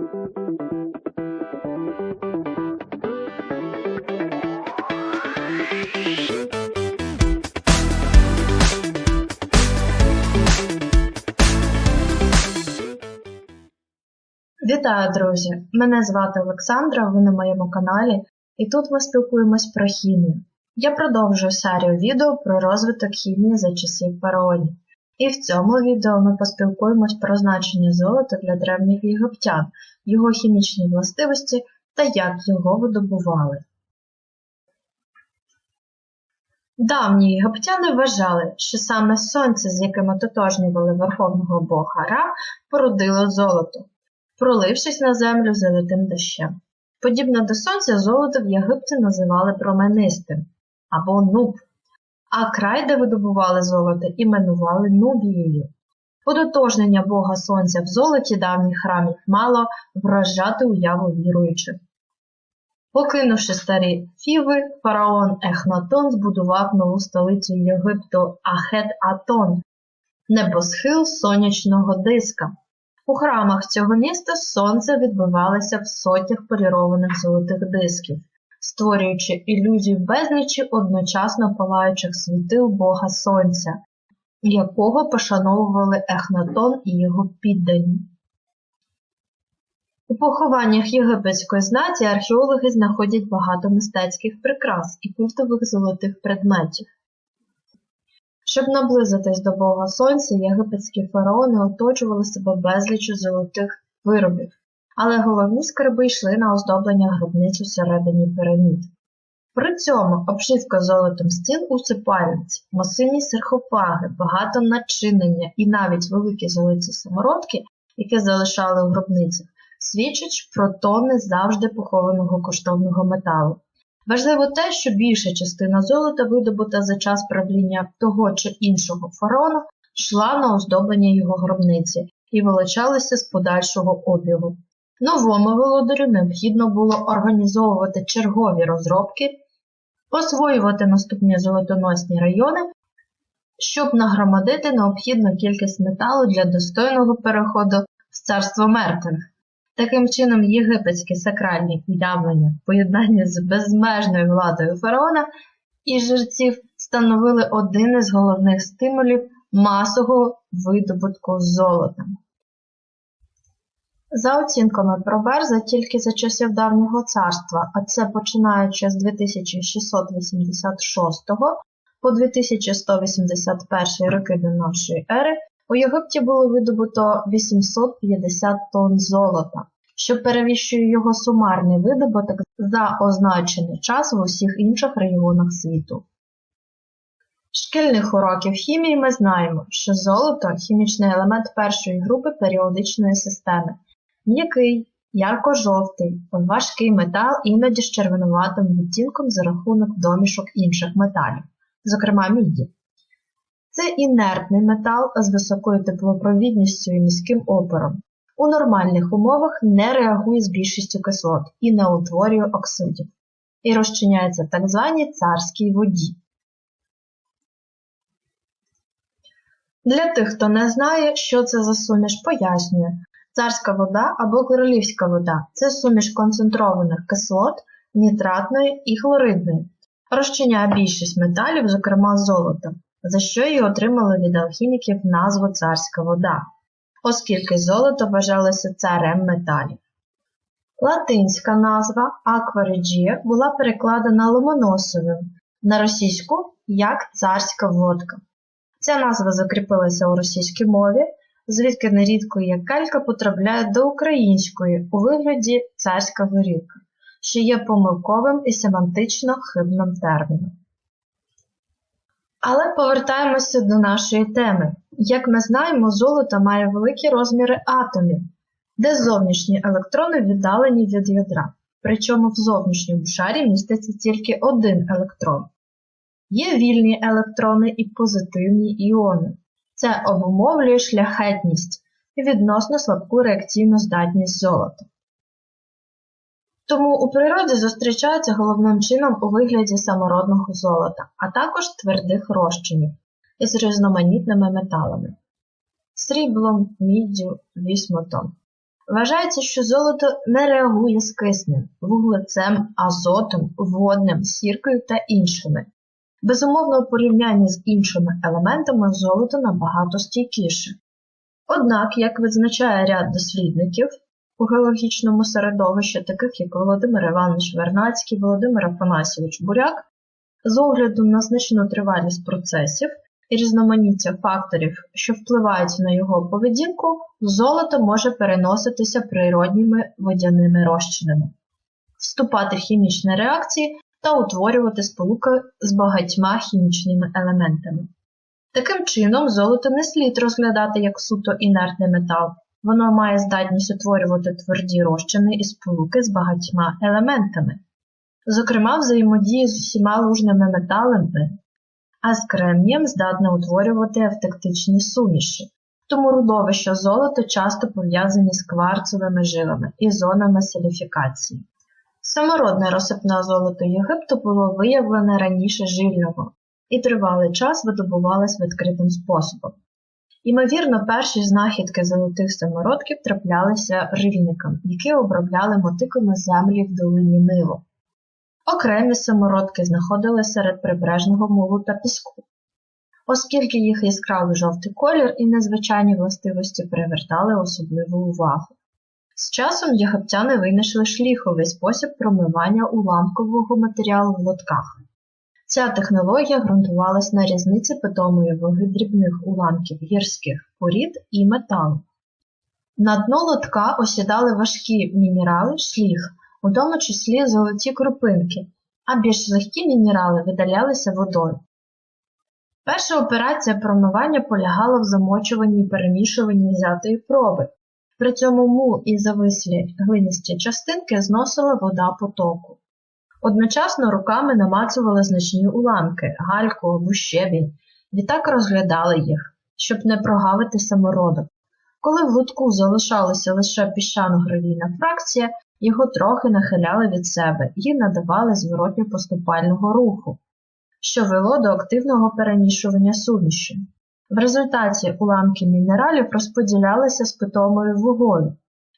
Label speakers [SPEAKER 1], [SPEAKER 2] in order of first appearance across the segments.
[SPEAKER 1] Вітаю, друзі! Мене звати Олександра, ви на моєму каналі, і тут ми спілкуємось про хімію. Я продовжую серію відео про розвиток хімії за часів фараонів. І в цьому відео ми поспілкуємось про значення золота для древніх єгиптян, його хімічні властивості та як його видобували. Давні єгиптяни вважали, що саме сонце, з яким ототожнювали верховного бога Ра, породило золото пролившись на землю золотим дощем. Подібно до сонця, золото в Єгипті називали променистим або нуб, а край, де видобували золото, іменували Нубією. Подотожнення Бога Сонця в золоті давніх храмів мало вражати уяву віруючих. Покинувши старі фіви, фараон Ехнатон збудував нову столицю Єгипту Ахет-Атон, небосхил сонячного диска. У храмах цього міста сонце відбивалося в сотнях полірованих золотих дисків, створюючи ілюзію безлічі одночасно палаючих світил Бога Сонця, якого пошановували Ехнатон і його піддані. У похованнях єгипетської знаті археологи знаходять багато мистецьких прикрас і культових золотих предметів. Щоб наблизитись до Бога Сонця, єгипетські фараони оточували себе безліччю золотих виробів, але головні скарби йшли на оздоблення гробниць усередині пірамід. При цьому обшивка золотом стін усипальниць, масивні саркофаги, багато начинення і навіть великі золоті самородки, які залишали у гробницях, свідчать про тони завжди похованого коштовного металу. Важливо те, що більша частина золота, видобута за час правління того чи іншого фараона, йшла на оздоблення його гробниці і вилучалася з подальшого обігу. Новому володарю необхідно було організовувати чергові розробки, освоювати наступні золотоносні райони, щоб нагромадити необхідну кількість металу для достойного переходу в царство мертвих. Таким чином, єгипетські сакральні уявлення в поєднанні з безмежною владою фараона і жерців становили один із головних стимулів масового видобутку золота. За оцінками Проверза, тільки за часів давнього царства, а це починаючи з 2686 по 2181 роки до нашої ери, у Єгипті було видобуто 850 тонн золота, що перевищує його сумарний видобуток за означений час в усіх інших регіонах світу. Шкільних уроків хімії ми знаємо, що золото хімічний елемент першої групи періодичної системи, м'який, ярко-жовтий, важкий метал іноді з червонуватим відтінком за рахунок домішок інших металів, зокрема міді. Це інертний метал з високою теплопровідністю і низьким опором. У нормальних умовах не реагує з більшістю кислот і не утворює оксидів. І розчиняється в так званій царській воді. Для тих, хто не знає, що це за суміш, пояснюю. Царська вода або королівська вода це суміш концентрованих кислот, нітратної і хлоридної, розчиняє більшість металів, зокрема золота за що й отримали від алхіміків назву царська вода, оскільки золото вважалося царем металів. Латинська назва аквареджія була перекладена Ломоносовим на російську як царська водка. Ця назва закріпилася у російській мові, звідки нерідко як калька потрапляє до української у вигляді царська горілка, що є помилковим і семантично хибним терміном. Але повертаємося до нашої теми. Як ми знаємо, золото має великі розміри атомів, де зовнішні електрони віддалені від ядра, причому в зовнішньому шарі міститься тільки один електрон. Є вільні електрони і позитивні іони. Це обумовлює шляхетність і відносно слабку реакційну здатність золота. Тому у природі зустрічаються головним чином у вигляді самородного золота, а також твердих розчинів із різноманітними металами сріблом, міддю, вісмотом. Вважається, що золото не реагує з киснем, вуглецем, азотом, водним, сіркою та іншими. Безумовно, у порівнянні з іншими елементами золото набагато стійкіше. Однак, як визначає ряд дослідників у геологічному середовищі, таких як Володимир Іванович Вернацький, Володимир Афанасьович Буряк, з огляду на значну тривалість процесів і різноманіття факторів, що впливають на його поведінку, золото може переноситися природніми водяними розчинами, вступати в хімічні реакції та утворювати сполуки з багатьма хімічними елементами. Таким чином, золото не слід розглядати як суто інертний метал, воно має здатність утворювати тверді розчини і сполуки з багатьма елементами, зокрема взаємодії з усіма лужними металами, а з кремнієм здатне утворювати евтектичні суміші, тому родовища золота часто пов'язані з кварцевими жилами і зонами селіфікації. Самородне розсипне золото Єгипту було виявлене раніше жильного і тривалий час видобувалось відкритим способом. Імовірно, перші знахідки золотих самородків траплялися рильникам, які обробляли мотиками землі в долині Нилу. Окремі самородки знаходили серед прибережного мулу та піску, оскільки їх яскравий жовтий колір і незвичайні властивості привертали особливу увагу. З часом єгиптяни винайшли шліховий спосіб промивання уламкового матеріалу в лотках. Ця технологія ґрунтувалась на різниці питомої ваги дрібних уламків гірських порід і металу. На дно лотка осідали важкі мінерали шліх, у тому числі золоті крупинки, а більш легкі мінерали видалялися водою. Перша операція промивання полягала в замочуванні і перемішуванні взятої проби. При цьому мул і завислі глинисті частинки зносила вода потоку. Одночасно руками намацували значні уламки, гальку або щебінь, відтак розглядали їх, щоб не прогавити самородок. Коли в лотку залишалася лише піщано-гравійна фракція, його трохи нахиляли від себе і надавали зворотньо поступального руху, що вело до активного перемішування суміші. В результаті уламки мінералів розподілялися з питомою вагою,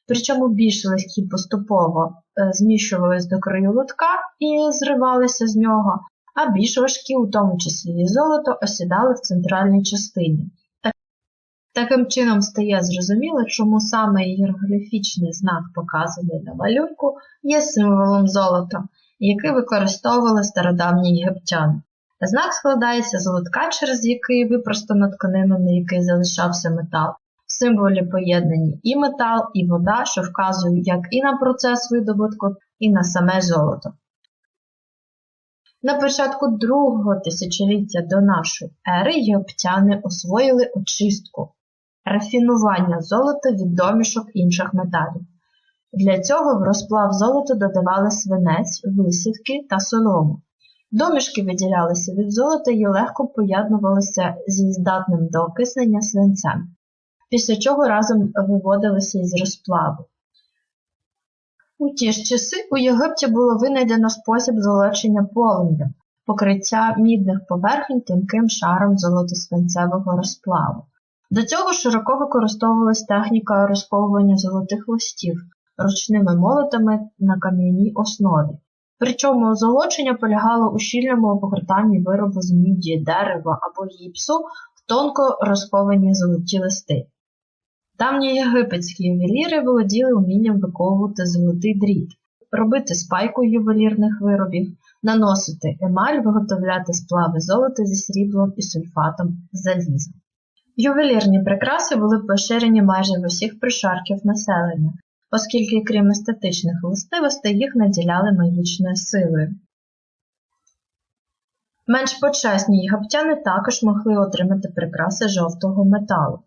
[SPEAKER 1] причому більш легкі поступово е, зміщувались до краю лотка і зривалися з нього, а більш важкі, у тому числі і золото, осідали в центральній частині. Таким чином стає зрозуміло, чому саме ієрогліфічний знак, показаний на малюнку, є символом золота, який використовували стародавні єгиптяни. Знак складається з лотка, через який випростано тканину, на який залишався метал. В символі поєднані і метал, і вода, що вказують як і на процес видобутку, і на саме золото. На початку другого тисячоліття до нашої ери єгиптяни освоїли очистку, рафінування золота від домішок інших металів. Для цього в розплав золота додавали свинець, висівки та солому. Домішки виділялися від золота і легко поєднувалися зі здатним до окиснення свинцем, після чого разом виводилися із розплаву. У ті ж часи у Єгипті було винайдено спосіб золочення полум'ям, покриття мідних поверхень тонким шаром золотосвинцевого розплаву. До цього широко використовувалась техніка розковування золотих листів ручними молотами на кам'яній основі. Причому золочення полягало у щільному обгортанні виробу з міді, дерева або гіпсу в тонко розковані золоті листи. Давні єгипетські ювеліри володіли умінням виковувати золотий дріт, робити спайку ювелірних виробів, наносити емаль, виготовляти сплави золота зі сріблом і сульфатом заліза. Ювелірні прикраси були поширені майже в усіх пришарків населення, оскільки крім естетичних властивостей їх наділяли магічною силою. Менш почесні єгиптяни також могли отримати прикраси жовтого металу.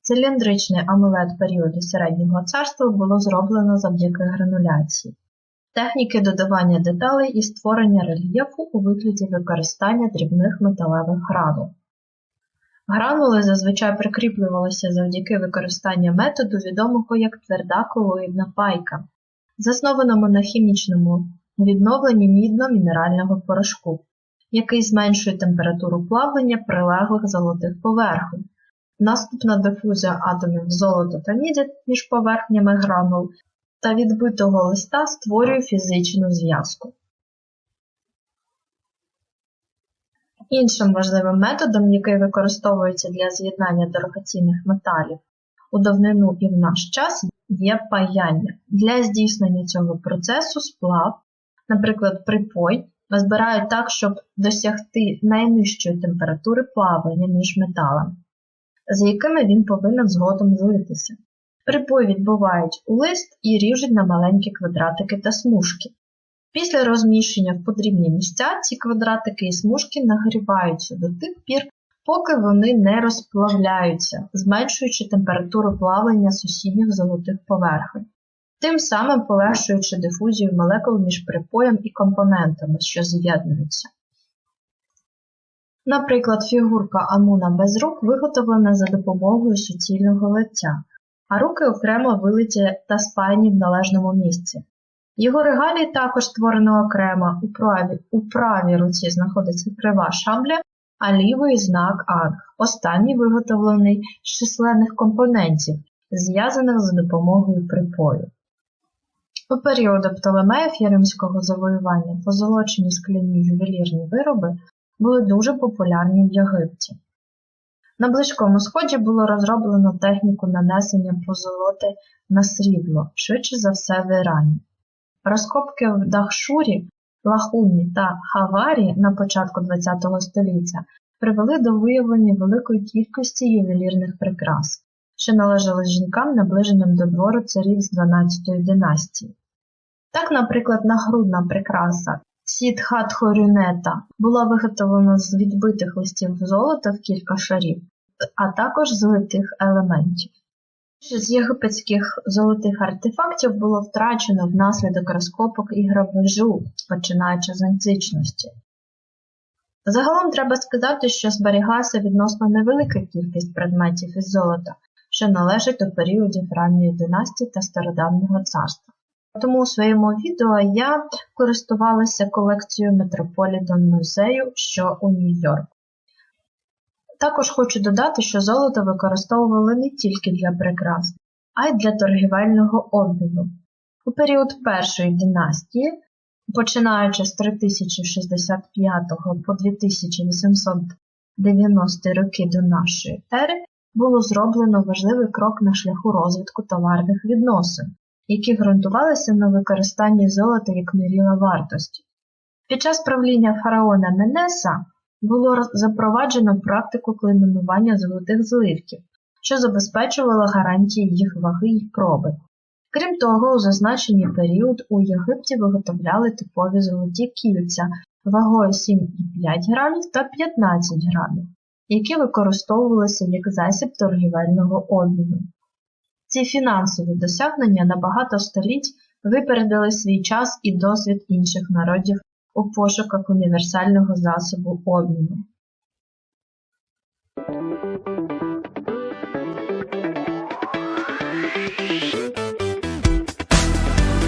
[SPEAKER 1] Циліндричний амулет періоду середнього царства було зроблено завдяки грануляції, техніки додавання деталей і створення рельєфу у вигляді використання дрібних металевих гранул. Гранули зазвичай прикріплювалися завдяки використанню методу, відомого як тверда колоїдна пайка, заснованому на хімічному відновленні мідно-мінерального порошку, який зменшує температуру плавлення прилеглих золотих поверхонь. наступна дифузія атомів золота та міді між поверхнями гранул та відбитого листа створює фізичну зв'язку. Іншим важливим методом, який використовується для з'єднання дорогоцінних металів у давнину і в наш час, є паяння. Для здійснення цього процесу сплав, наприклад, припой, збирають так, щоб досягти найнижчої температури плавання між металами, з якими він повинен згодом злитися. Припой відбувають у лист і ріжуть на маленькі квадратики та смужки. Після розміщення в потрібні місця ці квадратики і смужки нагріваються до тих пір, поки вони не розплавляються, зменшуючи температуру плавлення сусідніх золотих поверхонь, тим самим полегшуючи дифузію молекул між припоєм і компонентами, що з'єднуються. Наприклад, фігурка Амуна без рук виготовлена за допомогою суцільного лиця, а руки окремо вилиті та спаяні в належному місці. Його регалії також створено окремо, у правій, у правій руці знаходиться крива шабля, а лівий знак Анг, останній виготовлений з численних компонентів, зв'язаних за допомогою припою. У періоди Птолемеїв і римського завоювання позолочені скляні ювелірні вироби були дуже популярні в Єгипті. На Близькому Сході було розроблено техніку нанесення позолоти на срібло, швидше за все в Ірані. Розкопки в Дахшурі, Лахуні та Хаварі на початку ХХ століття привели до виявлення великої кількості ювелірних прикрас, що належали жінкам, наближеним до двору царів з 12-ї династії. Так, наприклад, нагрудна прикраса Сідхатхорюнета була виготовлена з відбитих листів золота в кілька шарів, а також злитих елементів. З єгипетських золотих артефактів було втрачено внаслідок розкопок і грабежу, починаючи з античності. Загалом треба сказати, що зберігалася відносно невелика кількість предметів із золота, що належать до періодів ранньої династії та стародавнього царства. Тому у своєму відео я користувалася колекцією Метрополітен музею, що у Нью-Йорку. Також хочу додати, що золото використовували не тільки для прикрас, а й для торгівельного обміну. У період першої династії, починаючи з 3065 по 2890 роки до нашої ери, було зроблено важливий крок на шляху розвитку товарних відносин, які ґрунтувалися на використанні золота як міріла вартості. Під час правління фараона Менеса було запроваджено практику клейменування золотих зливків, що забезпечувала гарантії їх ваги й проби. Крім того, у зазначений період у Єгипті виготовляли типові золоті кільця вагою 7,5 грамів та 15 грамів, які використовувалися як засіб торгівельного обміну. Ці фінансові досягнення на багато століть випередили свій час і досвід інших народів у пошуках універсального засобу обміну.